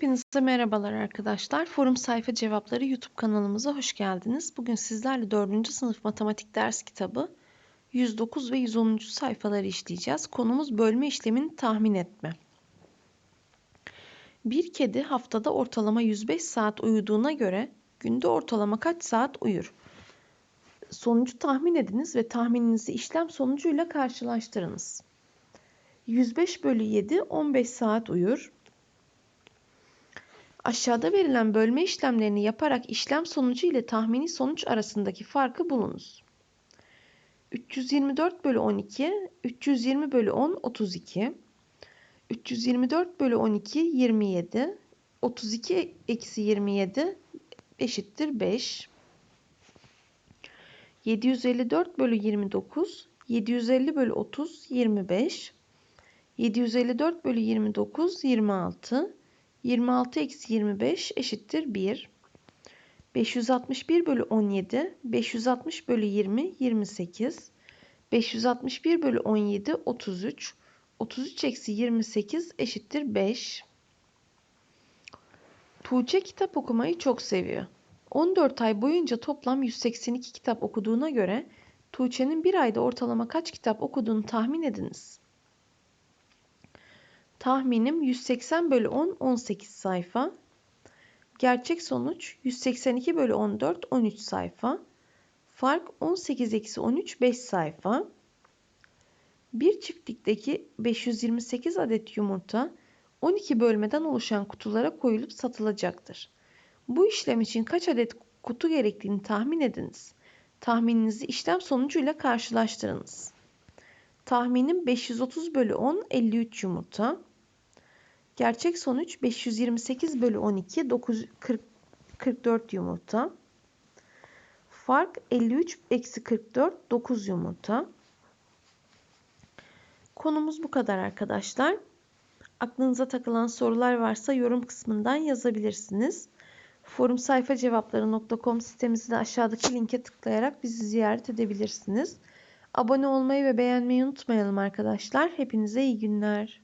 Hepinize merhabalar arkadaşlar. Forum Sayfa Cevapları YouTube kanalımıza hoş geldiniz. Bugün sizlerle 4. sınıf matematik ders kitabı 109 ve 110. sayfaları işleyeceğiz. Konumuz bölme işlemini tahmin etme. Bir kedi haftada ortalama 105 saat uyuduğuna göre günde ortalama kaç saat uyur? Sonucu tahmin ediniz ve tahmininizi işlem sonucuyla karşılaştırınız. 105 bölü 7 15 saat uyur. Aşağıda verilen bölme işlemlerini yaparak işlem sonucu ile tahmini sonuç arasındaki farkı bulunuz. 324 bölü 12, 320 bölü 10, 32. 324 bölü 12, 27. 32 eksi 27 eşittir 5. 754 bölü 29, 750 bölü 30, 25. 754 bölü 29, 26. 26 eksi 25 eşittir 1. 561 bölü 17, 560 bölü 20, 28. 561 bölü 17, 33. 33 eksi 28 eşittir 5. Tuğçe kitap okumayı çok seviyor. 14 ay boyunca toplam 182 kitap okuduğuna göre Tuğçe'nin bir ayda ortalama kaç kitap okuduğunu tahmin ediniz. Tahminim 180 bölü 10 18 sayfa. Gerçek sonuç 182 bölü 14 13 sayfa. Fark 18 eksi 13 5 sayfa. Bir çiftlikteki 528 adet yumurta 12 bölmeden oluşan kutulara koyulup satılacaktır. Bu işlem için kaç adet kutu gerektiğini tahmin ediniz. Tahmininizi işlem sonucuyla karşılaştırınız. Tahminim 530 bölü 10 53 yumurta. Gerçek sonuç 528 bölü 12 9, 40, 44 yumurta. Fark 53 eksi 44 9 yumurta. Konumuz bu kadar arkadaşlar. Aklınıza takılan sorular varsa yorum kısmından yazabilirsiniz. Forum sayfa cevapları.com sitemizi aşağıdaki linke tıklayarak bizi ziyaret edebilirsiniz. Abone olmayı ve beğenmeyi unutmayalım arkadaşlar. Hepinize iyi günler.